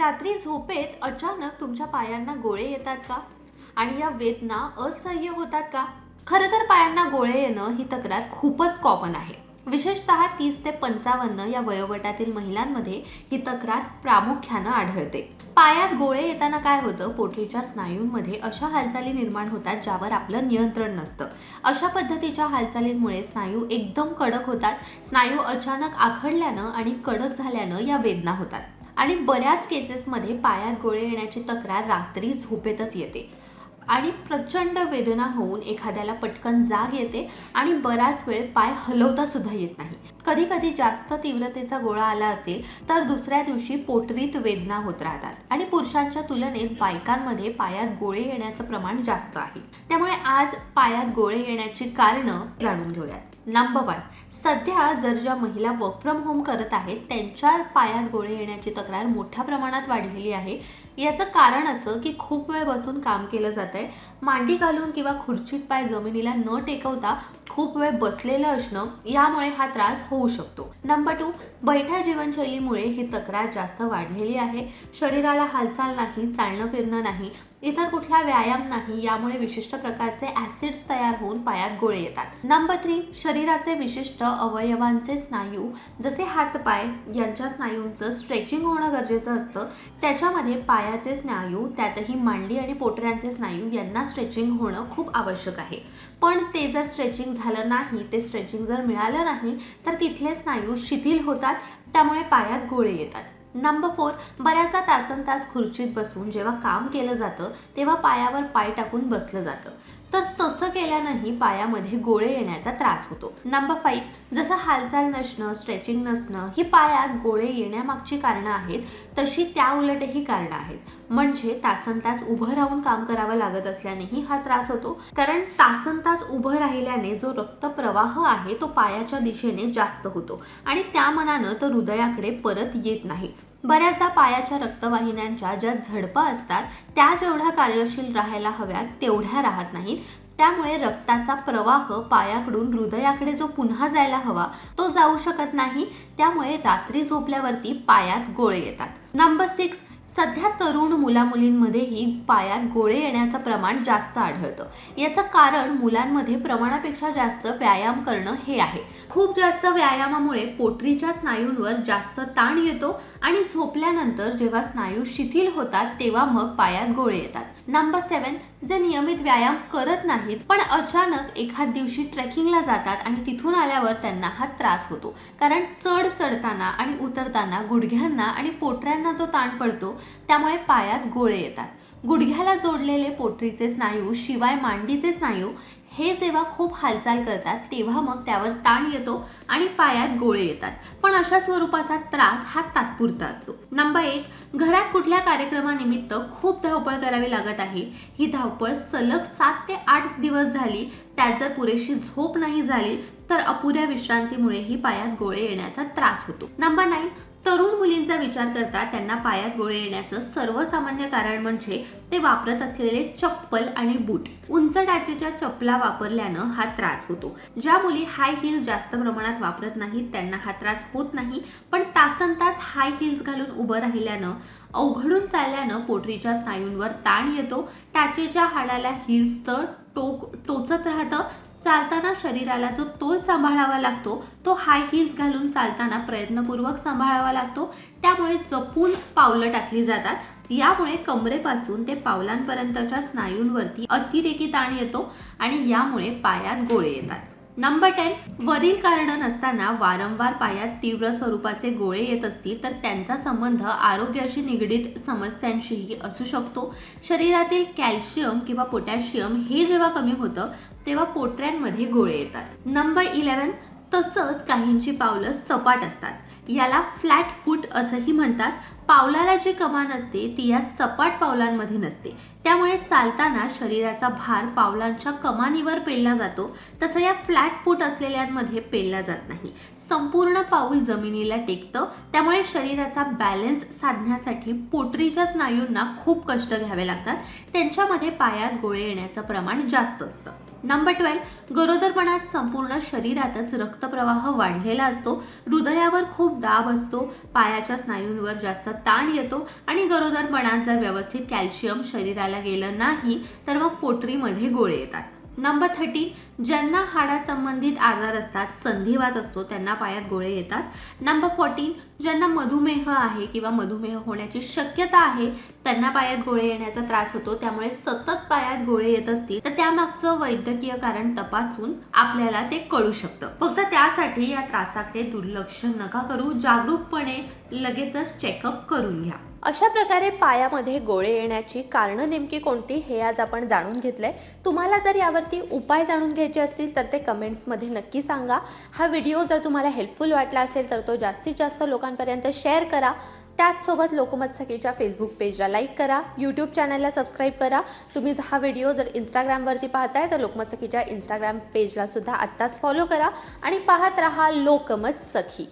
रात्री झोपेत अचानक तुमच्या पायांना गोळे येतात का? आणि या वेदना असह्य होतात का? खरं तर पायांना गोळे येणं ही तक्रार खूपच कॉमन आहे. विशेषतः तीस ते पंचावन्न या वयोगटातील महिलांमध्ये ही तक्रार प्रामुख्यानं आढळते. पायात गोळे येताना काय होतं? पोटलीच्या स्नायूंमध्ये अशा हालचाली निर्माण होतात ज्यावर आपलं नियंत्रण नसतं. अशा पद्धतीच्या हालचालींमुळे स्नायू एकदम कडक होतात. स्नायू अचानक आखडल्यानं आणि कडक झाल्यानं या वेदना होतात. आणि बऱ्याच केसेसमध्ये पायात गोळे येण्याची तक्रार रात्री झोपेतच येते. आणि प्रचंड वेदना होऊन एखाद्याला पटकन जाग येते आणि बराच वेळ पाय हलवता सुद्धा येत नाही. कधी कधी जास्त तीव्रतेचा गोळा आला असेल तर दुसऱ्या दिवशी पोटरीत वेदना होत राहतात. आणि पुरुषांच्या तुलनेत बायकांमध्ये पायात गोळे येण्याचं प्रमाण जास्त आहे. त्यामुळे आज पायात गोळे येण्याची कारणं जाणून घेऊयात. नंबर वन सध्या जर ज्या महिला वर्क फ्रॉम होम करत आहेत त्यांच्या पायात गोळे येण्याची तक्रार मोठ्या प्रमाणात वाढलेली आहे. याचं कारण असं की खूप वेळ बसून काम केलं जात आहे मांडी घालून किंवा खुर्चीत पाय जमिनीला न टेकवता खूप वेळ बसलेलं असणं यामुळे हा त्रास होऊ शकतो. नंबर टू बैठ्या जीवनशैलीमुळे ही तक्रार जास्त वाढलेली आहे. शरीराला हालचाल नाही चालणं फिरणं नाही इतर कुठला व्यायाम नाही यामुळे विशिष्ट प्रकारचे ॲसिड्स तयार होऊन पायात गोळे येतात. नंबर थ्री शरीराचे विशिष्ट अवयवांचे स्नायू जसे हातपाय यांच्या स्नायूंचं स्ट्रेचिंग होणं गरजेचं असतं. त्याच्यामध्ये पायाचे स्नायू त्यातही मांडी आणि पोटऱ्यांचे स्नायू यांना स्ट्रेचिंग होणं खूप आवश्यक आहे. पण ते जर स्ट्रेचिंग झालं नाही ते स्ट्रेचिंग जर मिळालं नाही तर तिथले स्नायू शिथिल होतात त्यामुळे पायात गोळे येतात. नंबर फोर बऱ्याचदा तासन तास खुर्चीत बसून जेव्हा काम केलं जातं तेव्हा पायावर पाय टाकून बसलं जातं. तर तसं केल्यानंही पायामध्ये गोळे येण्याचा त्रास होतो. नंबर फाईव्ह जसं हालचाल नसणं स्ट्रेचिंग नसणं ही पायात गोळे येण्यामागची कारणं आहेत तशी त्या उलटही कारणं आहेत. म्हणजे तासन तास उभं राहून काम करावं लागत असल्यानेही हा त्रास होतो. कारण तासन तास उभं राहिल्याने जो रक्तप्रवाह आहे तो पायाच्या दिशेने जास्त होतो. आणि त्या मनानं तर हृदयाकडे परत येत नाही. बऱ्याचदा पायाच्या रक्तवाहिन्यांच्या ज्या झडपा असतात त्या जेवढ्या कार्यशील राहायला हव्यात तेवढ्या राहत नाहीत. त्यामुळे रक्ताचा प्रवाह पायाकडून हृदयाकडे जो पुन्हा जायला हवा तो जाऊ शकत नाही. त्यामुळे रात्री झोपल्यावरती पायात गोळे येतात. नंबर सिक्स सध्या तरुण मुलामुलींमध्येही पायात गोळे येण्याचं प्रमाण जास्त आढळतं. याचं कारण मुलांमध्ये प्रमाणापेक्षा जास्त व्यायाम करणं हे आहे. खूप जास्त व्यायामामुळे पोटरीच्या स्नायूंवर जास्त ताण येतो आणि झोपल्यानंतर जेव्हा स्नायू शिथिल होतात तेव्हा मग पायात गोळे येतात. नंबर सेवन जे नियमित व्यायाम करत नाहीत पण अचानक एखाद दिवशी ट्रेकिंगला जातात आणि तिथून आल्यावर त्यांना हा त्रास होतो. कारण चढ चढताना आणि उतरताना गुडघ्यांना आणि पोटऱ्यांना जो ताण पडतो त्यामुळे पायात गोळे येतात. गुडघ्याला जोडलेले पोटरीचे स्नायू शिवाय मांडीचे स्नायू हे जेव्हा खूप हालचाल करतात तेव्हा मग त्यावर ताण येतो आणि पायात गोळे येतात. पण अशा स्वरूपाचा त्रास हा तात्पुरता असतो. नंबर एट घरात कुठल्या कार्यक्रमानिमित्त खूप धावपळ करावी लागत आहे? ही धावपळ सलग सात ते आठ दिवस झाली त्यात जर पुरेशी झोप नाही झाली तर अपुऱ्या विश्रांतीमुळेही पायात गोळे येण्याचा त्रास होतो. नंबर नाईन तरुण मुलींचा विचार करता त्यांना पायात गोळे येण्याचं सर्वसामान्य कारण म्हणजे ते वापरत असलेले चप्पल आणि बूट. उंच टाचेच्या चपला वापरल्यानं हा त्रास होतो. ज्या मुली हाय हिल्स जास्त प्रमाणात वापरत नाहीत त्यांना हा त्रास होत नाही. पण तासन तास हाय हिल्स घालून उभं राहिल्यानं अवघडून चालल्यानं पोटरीच्या स्नायूंवर ताण येतो. टाचेच्या हाडाला हिल्सचं टोक टोचत राहतं. चालताना शरीराला जो तोल सांभाळावा लागतो तो हाय हिल्स घालून चालताना प्रयत्नपूर्वक सांभाळावा लागतो. त्यामुळे जपून पावलं टाकली जातात. यामुळे कमरेपासून ते पावलांपर्यंतच्या स्नायूंवरती अतिरेकी ताण येतो आणि यामुळे पायात गोळे येतात. नंबर टेन वरील कारणं नसताना वारंवार पायात तीव्र स्वरूपाचे गोळे येत असतील तर त्यांचा संबंध आरोग्याशी निगडीत समस्यांशीही असू शकतो. शरीरातील कॅल्शियम किंवा पोटॅशियम हे जेव्हा कमी होतं तेव्हा पोटऱ्यांमध्ये गोळे येतात. नंबर इलेवन तसंच काहींची पावलं सपाट असतात. याला फ्लॅट फूट असंही म्हणतात. पावलाला जी कमान असते ती या सपाट पावलांमध्ये नसते. त्यामुळे चालताना शरीराचा भार पावलांच्या कमानीवर पेलला जातो. तसं या फ्लॅट फूट असलेल्यांमध्ये पेलला जात नाही. संपूर्ण पाऊल जमिनीला टेकतं. त्यामुळे शरीराचा बॅलन्स साधण्यासाठी पोटरीच्या स्नायूंना खूप कष्ट घ्यावे लागतात. त्यांच्यामध्ये पायात गोळे येण्याचं प्रमाण जास्त असतं. नंबर ट्वेल्व गरोदरपणात संपूर्ण शरीरातच रक्तप्रवाह वाढलेला असतो. हृदयावर खूप दाब असतो. पायाच्या स्नायूंवर जास्त ताण येतो आणि गरोदरपणात जर व्यवस्थित कॅल्शियम शरीराला गेलं नाही तर मग पोटरीमध्ये गोळे येतात. नंबर थर्टीन ज्यांना हाडासंबंधित आजार असतात संधिवात असतो त्यांना पायात गोळे येतात. नंबर फोर्टीन ज्यांना मधुमेह आहे किंवा मधुमेह होण्याची शक्यता आहे त्यांना पायात गोळे येण्याचा त्रास होतो त्यामुळे सतत पायात गोळे येत असतील तर त्यामागचं वैद्यकीय कारण तपासून आपल्याला ते कळू शकतं. फक्त त्यासाठी या त्रासाकडे दुर्लक्ष नका करू जागरूकपणे लगेचच चेकअप करून घ्या. अशा प्रकारे पायामध्ये गोळे येण्याची कारणं नेमकी कोणती हे आज आपण जाणून घेतलंय. तुम्हाला जर यावरती उपाय जाणून घ्यायचे असतील तर ते कमेंट्समध्ये नक्की सांगा. हा व्हिडिओ जर तुम्हाला हेल्पफुल वाटला असेल तर तो जास्तीत जास्त लोकांपर्यंत शेअर करा. त्याचसोबत लोकमत सखीच्या फेसबुक पेजला लाईक करा यूट्यूब चॅनलला सबस्क्राईब करा. तुम्ही हा व्हिडिओ जर इंस्टाग्रामवरती पाहताय तर लोकमत सखीच्या इंस्टाग्राम पेजला सुद्धा आत्ताच फॉलो करा. आणि पाहत रहा लोकमत सखी